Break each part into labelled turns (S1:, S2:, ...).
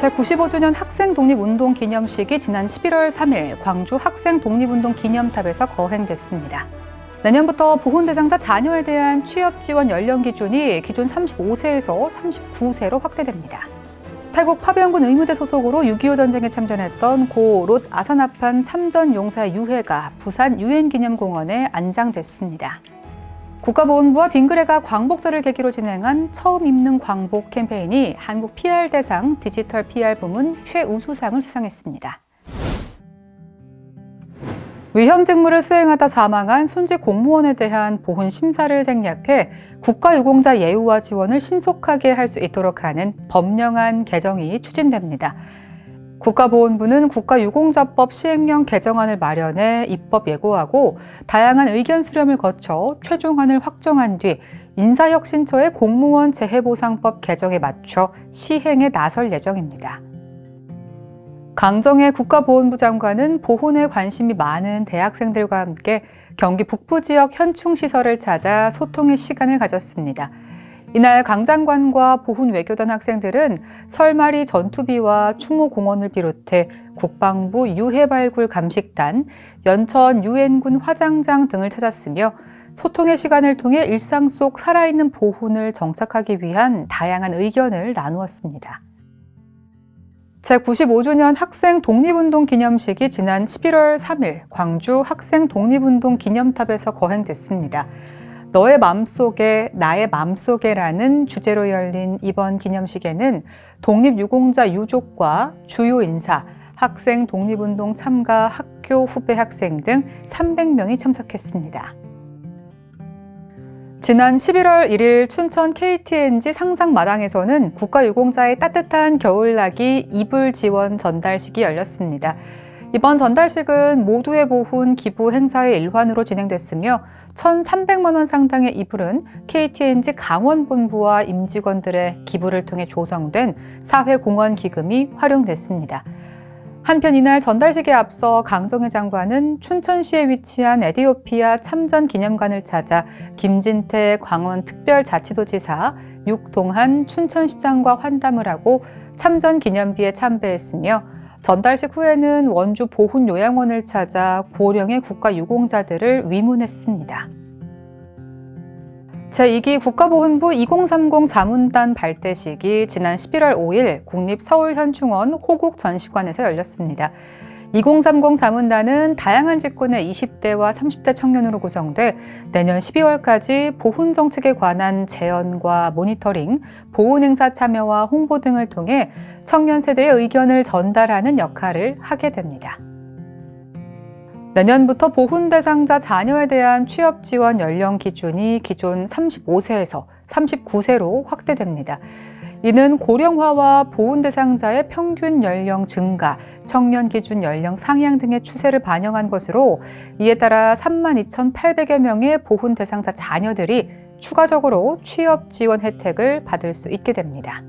S1: 제95주년 학생 독립운동 기념식이 지난 11월 3일 광주 학생 독립운동 기념탑에서 거행됐습니다. 내년부터 보훈 대상자 자녀에 대한 취업 지원 연령 기준이 기존 35세에서 39세로 확대됩니다. 태국 파병군 의무대 소속으로 6.25 전쟁에 참전했던 고 롯 아사나판 참전 용사 유해가 부산 유엔기념공원에 안장됐습니다. 국가보훈부와 빙그레가 광복절을 계기로 진행한 처음 입는 광복 캠페인이 한국 PR 대상 디지털 PR 부문 최우수상을 수상했습니다. 위험 직무를 수행하다 사망한 순직 공무원에 대한 보훈 심사를 생략해 국가유공자 예우와 지원을 신속하게 할 수 있도록 하는 법령안 개정이 추진됩니다. 국가보훈부는 국가유공자법 시행령 개정안을 마련해 입법 예고하고 다양한 의견 수렴을 거쳐 최종안을 확정한 뒤 인사혁신처의 공무원 재해보상법 개정에 맞춰 시행에 나설 예정입니다. 강정의 국가보훈부 장관은 보훈에 관심이 많은 대학생들과 함께 경기 북부 지역 현충 시설을 찾아 소통의 시간을 가졌습니다. 이날 강 장관과 보훈 외교단 학생들은 설마리 전투비와 충무공원을 비롯해 국방부 유해발굴 감식단, 연천 유엔군 화장장 등을 찾았으며 소통의 시간을 통해 일상 속 살아있는 보훈을 정착하기 위한 다양한 의견을 나누었습니다. 제95주년 학생 독립운동 기념식이 지난 11월 3일 광주 학생 독립운동 기념탑에서 거행됐습니다. 너의 맘속에 나의 맘속에라는 주제로 열린 이번 기념식에는 독립유공자 유족과 주요 인사, 학생 독립운동 참가 학교 후배 학생 등 300명이 참석했습니다. 지난 11월 1일 춘천 KTNG 상상마당에서는 국가유공자의 따뜻한 겨울나기 이불 지원 전달식이 열렸습니다. 이번 전달식은 모두의 보훈 기부 행사의 일환으로 진행됐으며 1,300만 원 상당의 이불은 KTNG 강원본부와 임직원들의 기부를 통해 조성된 사회공헌 기금이 활용됐습니다. 한편 이날 전달식에 앞서 강정희 장관은 춘천시에 위치한 에디오피아 참전 기념관을 찾아 김진태 광원 특별자치도지사, 육동한 춘천시장과 환담을 하고 참전 기념비에 참배했으며 전달식 후에는 원주 보훈 요양원을 찾아 고령의 국가 유공자들을 위문했습니다. 제2기 국가보훈부 2030 자문단 발대식이 지난 11월 5일 국립서울현충원 호국 전시관에서 열렸습니다. 2030 자문단은 다양한 직군의 20대와 30대 청년으로 구성돼 내년 12월까지 보훈 정책에 관한 제언과 모니터링, 보훈 행사 참여와 홍보 등을 통해 청년 세대의 의견을 전달하는 역할을 하게 됩니다. 내년부터 보훈 대상자 자녀에 대한 취업 지원 연령 기준이 기존 35세에서 39세로 확대됩니다. 이는 고령화와 보훈 대상자의 평균 연령 증가, 청년 기준 연령 상향 등의 추세를 반영한 것으로 이에 따라 32,800여 명의 보훈 대상자 자녀들이 추가적으로 취업 지원 혜택을 받을 수 있게 됩니다.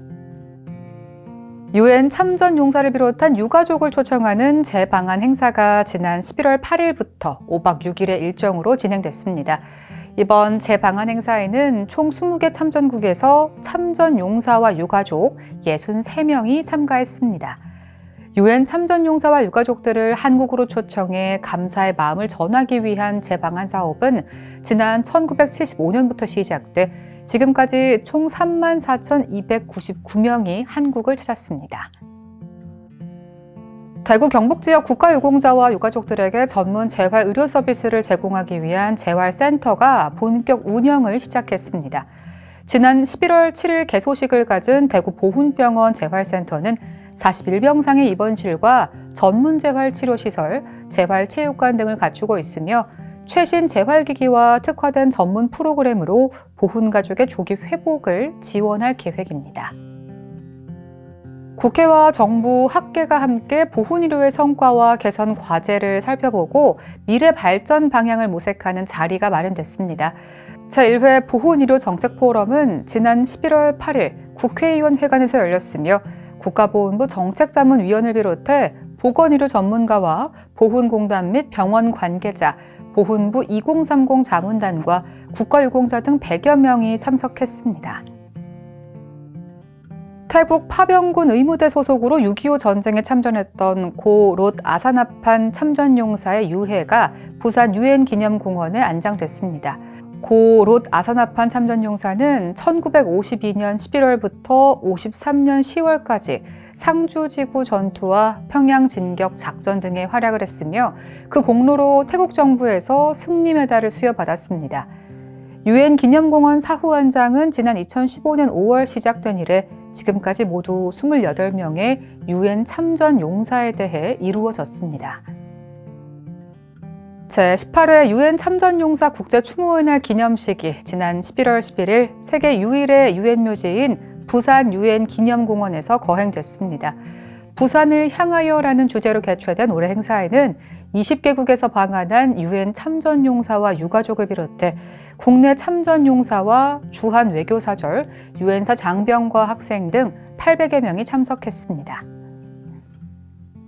S1: 유엔 참전 용사를 비롯한 유가족을 초청하는 재방한 행사가 지난 11월 8일부터 5박 6일의 일정으로 진행됐습니다. 이번 재방한 행사에는 총 20개 참전국에서 참전 용사와 유가족 63명이 참가했습니다. 유엔 참전 용사와 유가족들을 한국으로 초청해 감사의 마음을 전하기 위한 재방한 사업은 지난 1975년부터 시작돼 지금까지 총 34,299명이 한국을 찾았습니다. 대구 경북 지역 국가유공자와 유가족들에게 전문 재활 의료 서비스를 제공하기 위한 재활센터가 본격 운영을 시작했습니다. 지난 11월 7일 개소식을 가진 대구 보훈병원 재활센터는 41병상의 입원실과 전문 재활 치료 시설, 재활 체육관 등을 갖추고 있으며 최신 재활기기와 특화된 전문 프로그램으로 보훈 가족의 조기 회복을 지원할 계획입니다. 국회와 정부, 학계가 함께 보훈의료의 성과와 개선 과제를 살펴보고 미래 발전 방향을 모색하는 자리가 마련됐습니다. 제1회 보훈의료 정책포럼은 지난 11월 8일 국회의원 회관에서 열렸으며 국가보훈부 정책자문위원을 비롯해 보건의료 전문가와 보훈공단 및 병원 관계자, 보훈부 2030 자문단과 국가유공자 등 100여 명이 참석했습니다. 태국 파병군 의무대 소속으로 6.25 전쟁에 참전했던 고 롯 아사나판 참전용사의 유해가 부산 유엔 기념공원에 안장됐습니다. 고 롯 아사나판 참전용사는 1952년 11월부터 53년 10월까지 상주지구 전투와 평양 진격 작전 등에 활약을 했으며 그 공로로 태국 정부에서 승리 메달을 수여받았습니다. 유엔 기념공원 사후원장은 지난 2015년 5월 시작된 이래 지금까지 모두 28명의 유엔 참전 용사에 대해 이루어졌습니다. 제18회 유엔 참전용사 국제 추모의 날 기념식이 지난 11월 11일 세계 유일의 유엔 묘지인 부산 유엔 기념공원에서 거행됐습니다. 부산을 향하여라는 주제로 개최된 올해 행사에는 20개국에서 방한한 유엔 참전용사와 유가족을 비롯해 국내 참전용사와 주한 외교사절, 유엔사 장병과 학생 등 800여 명이 참석했습니다.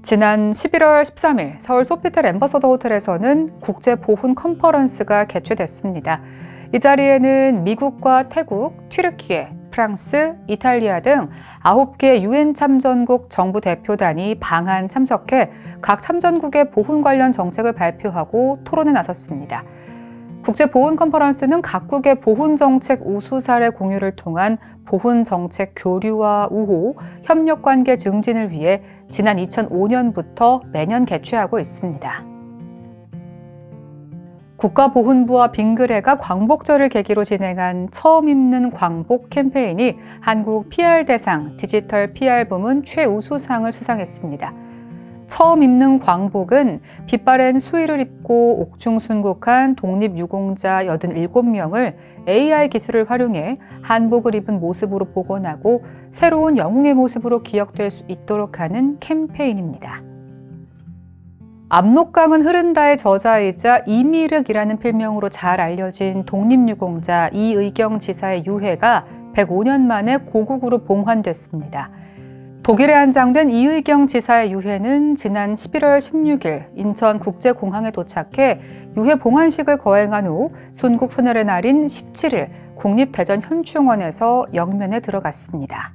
S1: 지난 11월 13일 서울 소피텔 엠버서더 호텔에서는 국제 보훈 컨퍼런스가 개최됐습니다. 이 자리에는 미국과 태국, 튀르키예, 프랑스, 이탈리아 등 9개 유엔 참전국 정부 대표단이 방한 참석해 각 참전국의 보훈 관련 정책을 발표하고 토론에 나섰습니다. 국제 보훈 컨퍼런스는 각국의 보훈 정책 우수 사례 공유를 통한 보훈 정책 교류와 우호, 협력 관계 증진을 위해 지난 2005년부터 매년 개최하고 있습니다. 국가보훈부와 빙그레가 광복절을 계기로 진행한 처음 입는 광복 캠페인이 한국 PR 대상 디지털 PR 부문 최우수상을 수상했습니다. 처음 입는 광복은 빛바랜 수의를 입고 옥중순국한 독립유공자 87명을 AI 기술을 활용해 한복을 입은 모습으로 복원하고 새로운 영웅의 모습으로 기억될 수 있도록 하는 캠페인입니다. 압록강은 흐른다의 저자이자 이미륵이라는 필명으로 잘 알려진 독립유공자 이의경 지사의 유해가 105년 만에 고국으로 봉환됐습니다. 독일에 안장된 이의경 지사의 유해는 지난 11월 16일 인천국제공항에 도착해 유해 봉환식을 거행한 후 순국 소멸의 날인 17일 국립대전 현충원에서 영면에 들어갔습니다.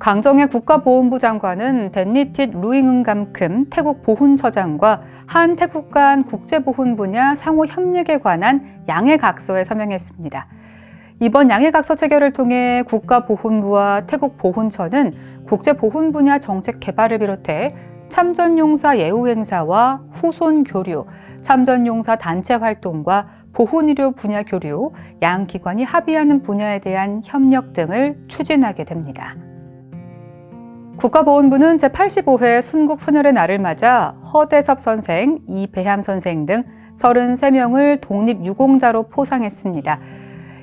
S1: 강정의 국가보훈부 장관은 댄니tit 루잉은감큼 태국 보훈처장과 한 태국 간 국제보훈 분야 상호 협력에 관한 양해각서에 서명했습니다. 이번 양해각서 체결을 통해 국가보훈부와 태국보훈처는 국제보훈 분야 정책 개발을 비롯해 참전용사 예우 행사와 후손 교류, 참전용사 단체 활동과 보훈의료 분야 교류, 양 기관이 합의하는 분야에 대한 협력 등을 추진하게 됩니다. 국가보훈부는 제85회 순국 소멸의 날을 맞아 허대섭 선생, 이배함 선생 등 33명을 독립유공자로 포상했습니다.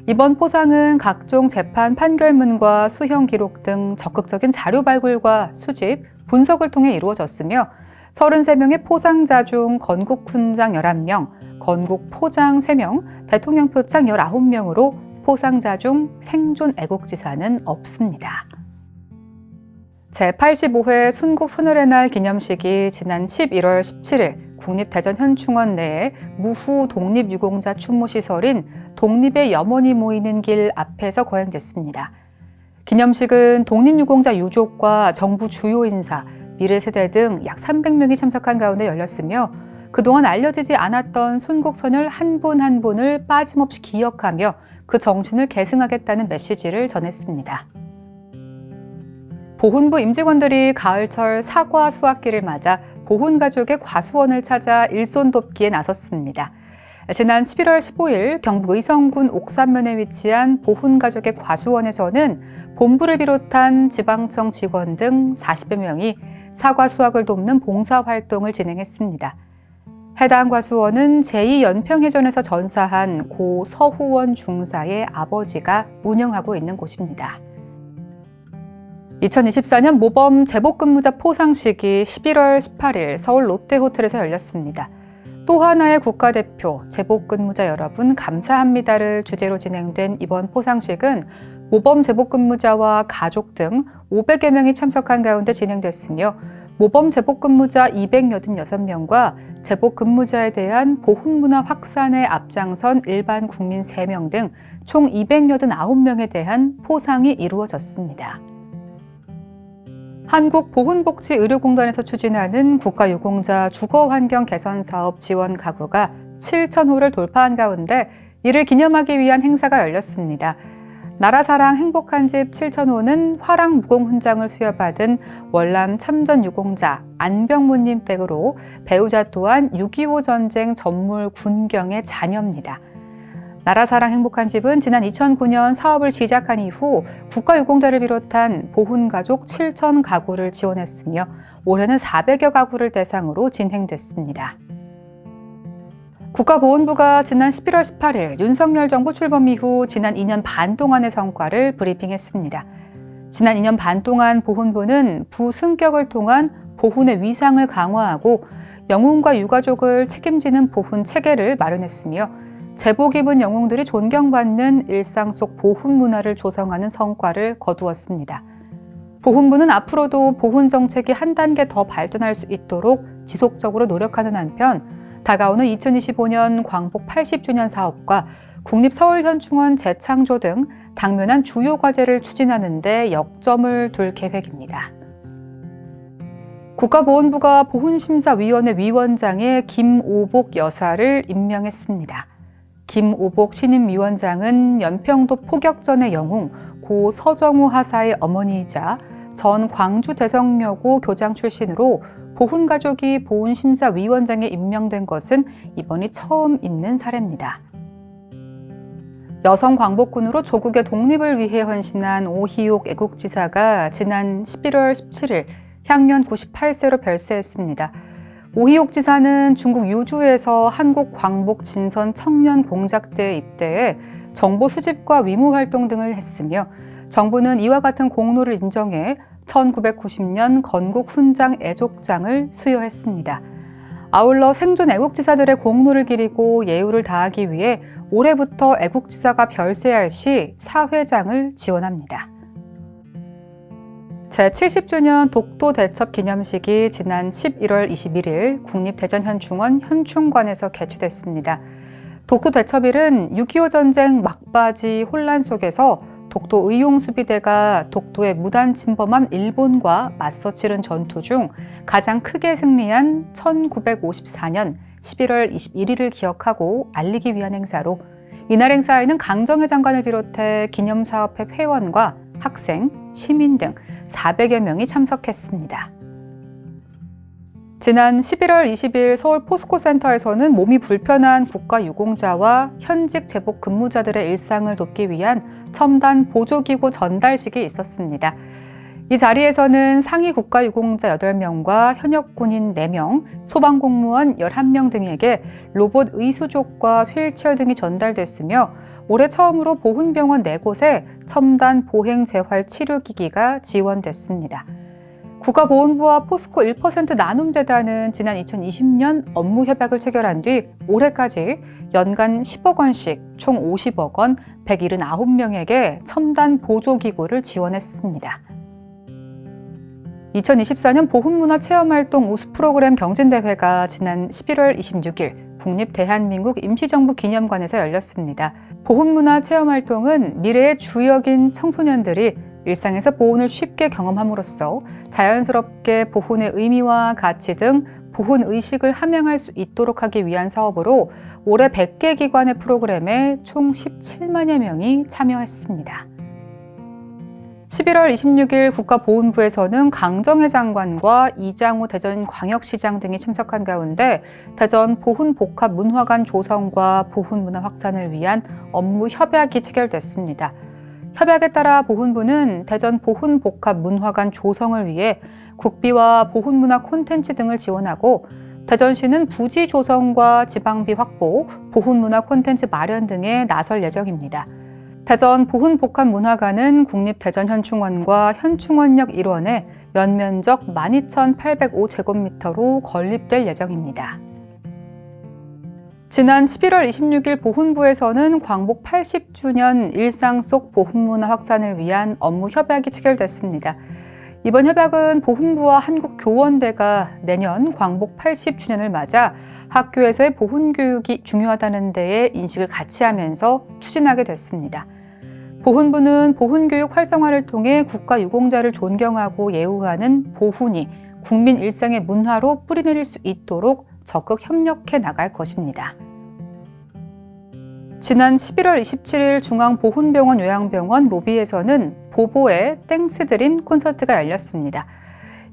S1: 이번 포상은 각종 재판 판결문과 수형 기록 등 적극적인 자료 발굴과 수집, 분석을 통해 이루어졌으며 33명의 포상자 중 건국 훈장 11명, 건국 포장 3명, 대통령 표창 19명으로 포상자 중 생존 애국지사는 없습니다. 제85회 순국 소멸의 날 기념식이 지난 11월 17일 국립대전현충원 내에 무후 독립유공자 추모시설인 독립의 염원이 모이는 길 앞에서 거행됐습니다. 기념식은 독립유공자 유족과 정부 주요 인사, 미래 세대 등 약 300명이 참석한 가운데 열렸으며 그동안 알려지지 않았던 순국선열 한 분 한 분을 빠짐없이 기억하며 그 정신을 계승하겠다는 메시지를 전했습니다. 보훈부 임직원들이 가을철 사과 수확기를 맞아 보훈 가족의 과수원을 찾아 일손 돕기에 나섰습니다. 지난 11월 15일 경북 의성군 옥산면에 위치한 보훈 가족의 과수원에서는 본부를 비롯한 지방청 직원 등 40여 명이 사과 수확을 돕는 봉사 활동을 진행했습니다. 해당 과수원은 제2연평해전에서 전사한 고 서후원 중사의 아버지가 운영하고 있는 곳입니다. 2024년 모범 재복근무자 포상식이 11월 18일 서울 롯데호텔에서 열렸습니다. 또 하나의 국가대표 재복근무자 여러분 감사합니다를 주제로 진행된 이번 포상식은 모범 재복근무자와 가족 등 500여 명이 참석한 가운데 진행됐으며 모범 제복 근무자 286명과 제복 근무자에 대한 보훈문화 확산에 앞장선 일반 국민 3명 등 총 289명에 대한 포상이 이루어졌습니다. 한국보훈복지의료공단에서 추진하는 국가유공자 주거환경 개선 사업 지원 가구가 7,000호를 돌파한 가운데 이를 기념하기 위한 행사가 열렸습니다. 나라사랑 행복한 집 7,000호는 화랑 무공 훈장을 수여받은 월남 참전 유공자 안병무님 댁으로 배우자 또한 6.25 전쟁 전몰 군경의 자녀입니다. 나라사랑 행복한 집은 지난 2009년 사업을 시작한 이후 국가유공자를 비롯한 보훈가족 7천 가구를 지원했으며 올해는 400여 가구를 대상으로 진행됐습니다. 국가보훈부가 지난 11월 18일 윤석열 정부 출범 이후 지난 2년 반 동안의 성과를 브리핑했습니다. 지난 2년 반 동안 보훈부는 부승격을 통한 보훈의 위상을 강화하고 영웅과 유가족을 책임지는 보훈 체계를 마련했으며 제복 입은 영웅들이 존경받는 일상 속 보훈 문화를 조성하는 성과를 거두었습니다. 보훈부는 앞으로도 보훈 정책이 한 단계 더 발전할 수 있도록 지속적으로 노력하는 한편 다가오는 2025년 광복 80주년 사업과 국립서울현충원 재창조 등 당면한 주요 과제를 추진하는 데 역점을 둘 계획입니다. 국가보훈부가 보훈심사위원회 위원장에 김오복 여사를 임명했습니다. 김오복 신임위원장은 연평도 포격전의 영웅 고 서정우 하사의 어머니이자 전 광주 대성여고 교장 출신으로 보훈 가족이 보훈 심사 위원장에 임명된 것은 이번이 처음 있는 사례입니다. 여성 광복군으로 조국의 독립을 위해 헌신한 오희옥 애국지사가 지난 11월 17일 향년 98세로 별세했습니다. 오희옥 지사는 중국 유주에서 한국 광복 진선 청년 공작대에 입대해 정보 수집과 위무 활동 등을 했으며 정부는 이와 같은 공로를 인정해 1990년 건국 훈장 애족장을 수여했습니다. 아울러 생존 애국지사들의 공로를 기리고 예우를 다하기 위해 올해부터 애국지사가 별세할 시 사회장을 지원합니다. 제70주년 독도 대첩 기념식이 지난 11월 21일 국립대전현충원 현충관에서 개최됐습니다. 독도 대첩일은 6.25 전쟁 막바지 혼란 속에서 독도 의용수비대가 독도의 무단 침범한 일본과 맞서 치른 전투 중 가장 크게 승리한 1954년 11월 21일을 기억하고 알리기 위한 행사로 이날 행사에는 강정회 장관을 비롯해 기념사업회 회원과 학생, 시민 등 400여 명이 참석했습니다. 지난 11월 20일 서울 포스코 센터에서는 몸이 불편한 국가유공자와 현직 제복 근무자들의 일상을 돕기 위한 첨단 보조기구 전달식이 있었습니다. 이 자리에서는 상위 국가유공자 8명과 현역 군인 4명, 소방공무원 11명 등에게 로봇 의수족과 휠체어 등이 전달됐으며 올해 처음으로 보훈병원 4곳에 첨단 보행 재활 치료기기가 지원됐습니다. 국가보훈부와 포스코 1% 나눔 재단은 지난 2020년 업무 협약을 체결한 뒤 올해까지 연간 10억 원씩 총 50억 원 179명에게 첨단 보조 기구를 지원했습니다. 2024년 보훈문화 체험활동 우수 프로그램 경진대회가 지난 11월 26일 국립대한민국 임시정부 기념관에서 열렸습니다. 보훈문화 체험 활동은 미래의 주역인 청소년들이 일상에서 보훈을 쉽게 경험함으로써 자연스럽게 보훈의 의미와 가치 등 보훈 의식을 함양할 수 있도록 하기 위한 사업으로 올해 100개 기관의 프로그램에 총 17만여 명이 참여했습니다. 11월 26일 국가보훈부에서는 강정혜 장관과 이장우 대전광역시장 등이 참석한 가운데 대전 보훈복합문화관 조성과 보훈문화 확산을 위한 업무 협약이 체결됐습니다. 협약에 따라 보훈부는 대전 보훈복합문화관 조성을 위해 국비와 보훈문화 콘텐츠 등을 지원하고 대전시는 부지 조성과 지방비 확보, 보훈문화 콘텐츠 마련 등에 나설 예정입니다. 대전 보훈복합문화관은 국립대전현충원과 현충원역 일원에 연면적 12,805제곱미터로 건립될 예정입니다. 지난 11월 26일 보훈부에서는 광복 80주년 일상 속 보훈문화 확산을 위한 업무 협약이 체결됐습니다. 이번 협약은 보훈부와 한국교원대가 내년 광복 80주년을 맞아 학교에서의 보훈 교육이 중요하다는 데에 인식을 같이 하면서 추진하게 됐습니다. 보훈부는 보훈 교육 활성화를 통해 국가 유공자를 존경하고 예우하는 보훈이 국민 일상의 문화로 뿌리내릴 수 있도록 적극 협력해 나갈 것입니다. 지난 11월 27일 중앙보훈병원 요양병원 로비에서는 보보의 땡스 드림 콘서트가 열렸습니다.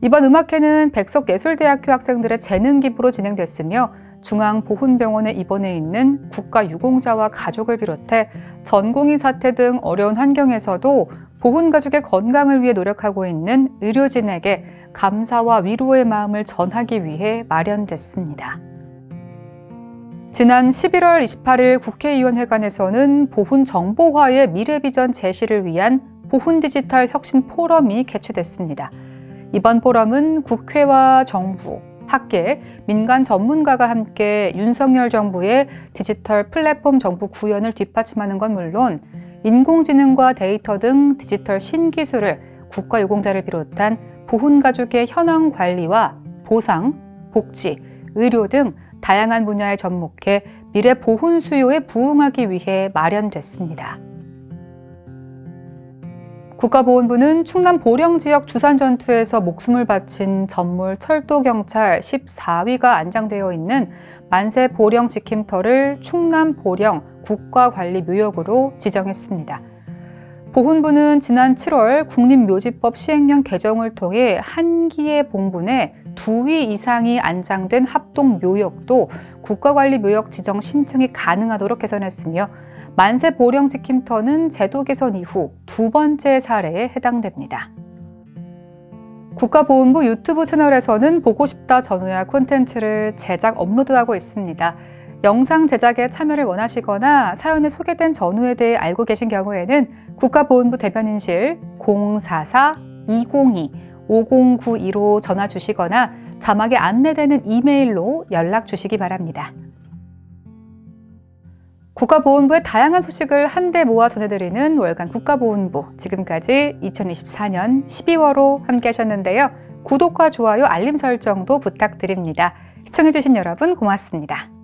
S1: 이번 음악회는 백석예술대학교 학생들의 재능 기부로 진행됐으며 중앙보훈병원에 입원해 있는 국가 유공자와 가족을 비롯해 전공의 사태 등 어려운 환경에서도 보훈 가족의 건강을 위해 노력하고 있는 의료진에게 감사와 위로의 마음을 전하기 위해 마련됐습니다. 지난 11월 28일 국회의원회관에서는 보훈 정보화의 미래 비전 제시를 위한 보훈 디지털 혁신 포럼이 개최됐습니다. 이번 포럼은 국회와 정부, 학계, 민간 전문가가 함께 윤석열 정부의 디지털 플랫폼 정부 구현을 뒷받침하는 건 물론 인공지능과 데이터 등 디지털 신기술을 국가유공자를 비롯한 보훈가족의 현황 관리와 보상, 복지, 의료 등 다양한 분야에 접목해 미래 보훈 수요에 부응하기 위해 마련됐습니다. 국가보훈부는 충남 보령 지역 주산 전투에서 목숨을 바친 전몰 철도 경찰 14위가 안장되어 있는 만세 보령 지킴터를 충남 보령 국가관리묘역으로 지정했습니다. 보훈부는 지난 7월 국립묘지법 시행령 개정을 통해 한기의 봉분에 두 위 이상이 안장된 합동묘역도 국가관리묘역 지정 신청이 가능하도록 개선했으며 만세 보령 지킴터는 제도 개선 이후 두 번째 사례에 해당됩니다. 국가보훈부 유튜브 채널에서는 보고 싶다 전후야 콘텐츠를 제작 업로드하고 있습니다. 영상 제작에 참여를 원하시거나 사연에 소개된 전후에 대해 알고 계신 경우에는 국가보훈부 대변인실 044-202-5092로 전화 주시거나 자막에 안내되는 이메일로 연락 주시기 바랍니다. 국가보훈부의 다양한 소식을 한데 모아 전해드리는 월간 국가보훈부. 지금까지 2024년 12월호 함께 하셨는데요. 구독과 좋아요, 알림 설정도 부탁드립니다. 시청해주신 여러분 고맙습니다.